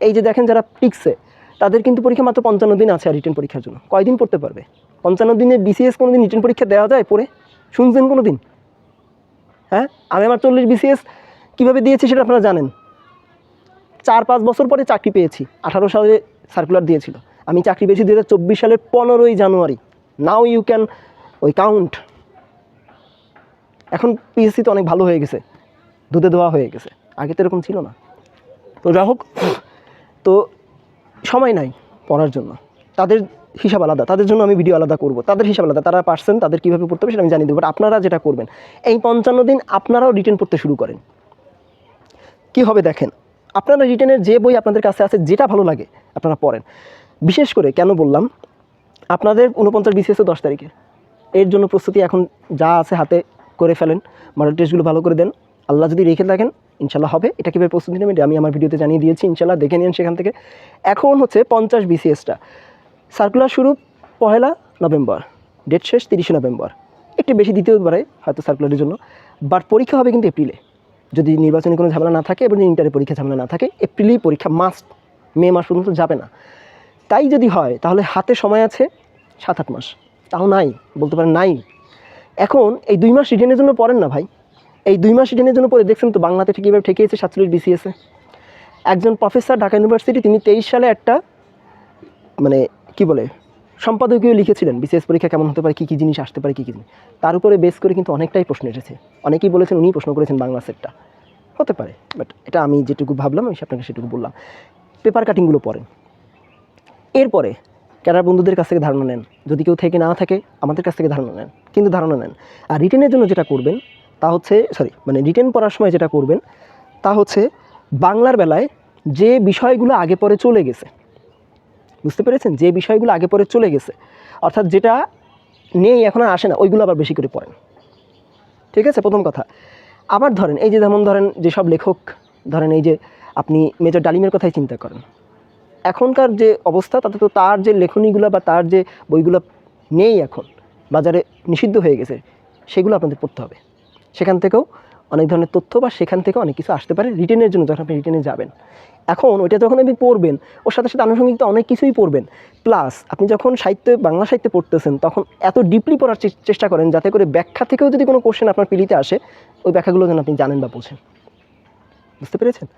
এই যে দেখেন যারা টিকছে তাদের কিন্তু পরীক্ষা মাত্র পঞ্চান্ন দিন আছে আর রিটার্ন পরীক্ষার জন্য। কয়দিন পড়তে পারবে? পঞ্চান্ন দিনে বিসিএস কোনো দিন রিটেন পরীক্ষা দেওয়া যায় পড়ে? শুনছেন কোনো দিন হ্যাঁ? আমি আমার চল্লিশ বিসিএস কীভাবে দিয়েছি সেটা আপনারা জানেন। চার পাঁচ বছর পরে চাকরি পেয়েছি। আঠারো সালে সার্কুলার দিয়েছিল। আমি চাকরি পেয়েছি দু হাজার চব্বিশ সালের পনেরোই জানুয়ারি। নাও ইউ ক্যান ওই কাউন্ট এখন পিএসসি তো অনেক ভালো হয়ে গেছে। দুধে দেওয়া হয়ে গেছে। আগে তো এরকম ছিল না। তো যাই হোক তো সময় নাই পড়ার জন্য। তাদের হিসাব আলাদা, তাদের জন্য আমি ভিডিও আলাদা করব। তাদের হিসাব আলাদা, তারা পারছেন তাদের কীভাবে পড়তে হবে সেটা আমি জানিয়ে দেবো বাট আপনারা যেটা করবেন, এই পঞ্চান্ন দিন আপনারাও রিটার্ন পড়তে শুরু করেন। কি হবে দেখেন, আপনারা রিটার্নের যে বই আপনাদের কাছে আছে, যেটা ভালো লাগে, আপনারা পড়েন। বিশেষ করে কেন বললাম, আপনাদের উনপঞ্চাশ বিসিএসও দশ তারিখে। এর জন্য প্রস্তুতি এখন যা আছে হাতে করে ফেলেন মডেল টেস্টগুলো ভালো করে দেন। আল্লাহ যদি রেখে থাকেন ইনশাল্লাহ হবে। এটা কীভাবে প্রস্তুতি নেবেন আমি আমার ভিডিওতে জানিয়ে দিয়েছি। ইনশাল্লাহ দেখে নিন সেখান থেকে। এখন হচ্ছে পঞ্চাশ বিসিএসটা সার্কুলার শুরু পহেলা নভেম্বর। ডেট শেষ তিরিশে নভেম্বর। একটু বেশি দিতেও পারে হয়তো সার্কুলারের জন্য। বাট পরীক্ষা হবে কিন্তু এপ্রিলে। যদি নির্বাচনে কোনো ঝামেলা না থাকে এবং ইন্টারের পরীক্ষা ঝামেলা না থাকে, এপ্রিলেই পরীক্ষা মাস্ট মে মাস পর্যন্ত যাবে না। তাই যদি হয়, তাহলে হাতে সময় আছে সাত আট মাস। তাও নাই, বলতে পারেন নাই। এখন এই দুই মাস রিটেনের জন্য পড়েন না ভাই। এই দুই মাস রিটেনের জন্য পড়ে, দেখছেন তো বাংলাতে ঠিক কীভাবে ঠেকিয়েছে, সাতচল্লিশ বিসিএসে একজন প্রফেসর ঢাকা ইউনিভার্সিটি তিনি তেইশ সালে একটা মানে কি বলে, সম্পাদকীয় লিখেছিলেন বিসিএস পরীক্ষা কেমন হতে পারে, কী কী জিনিস আসতে পারে, কী কী জিনিস। তার উপরে বেস করে কিন্তু অনেকটাই প্রশ্ন এসেছে। অনেকেই বলেছেন উনি প্রশ্ন করেছেন বাংলা সেটটা হতে পারে বাট এটা আমি যেটুকু ভাবলাম, আমি আপনাকে সেটুকু বললাম। পেপার কাটিংগুলো পড়েন। এরপরে, ক্যাডার বন্ধুদের কাছ থেকে ধারণা নেন। যদি কেউ থেকে না থাকে, আমাদের কাছ থেকে ধারণা নেন। কিন্তু ধারণা নেন। আর রিটেনের জন্য যেটা করবেন তা হচ্ছে সরি মানে রিটেন পড়ার সময় যেটা করবেন, তা হচ্ছে বাংলার বেলায় যে বিষয়গুলো আগে পরে চলে গেছে, বুঝতে পেরেছেন? যে বিষয়গুলো আগে পরে চলে গেছে, অর্থাৎ যেটা নেই, এখন আর আসে না, ওইগুলো আবার বেশি করে পড়েন। ঠিক আছে? প্রথম কথা। আবার ধরেন, এই যে যেমন ধরেন, যেসব লেখক, ধরেন এই যে আপনি মেজর ডালিমের কথাই চিন্তা করেন, এখনকার যে অবস্থা, তাতে তো তার যে লেখনীগুলো বা তার যে বইগুলো নেই এখন, বাজারে নিষিদ্ধ হয়ে গেছে, সেগুলো আপনাদের পড়তে হবে। সেখান থেকেও অনেক ধরনের তথ্য বা সেখান থেকে অনেক কিছু আসতে পারে রিটেনের জন্য যখন আপনি রিটেনে যাবেন। এখন ওইটা যখন আপনি পড়বেন, ওর সাথে সাথে আনুষঙ্গিক তো অনেক কিছুই পড়বেন। প্লাস আপনি যখন সাহিত্যে, বাংলা সাহিত্যে পড়তেছেন, তখন এত ডিপলি পড়ার চেষ্টা করেন যাতে করে ব্যাখ্যা থেকেও যদি কোনো কোশ্চেন আপনার পিলিতে আসে, ওই ব্যাখ্যাগুলো যেন আপনি জানেন বা বোঝেন। বুঝতে পেরেছেন?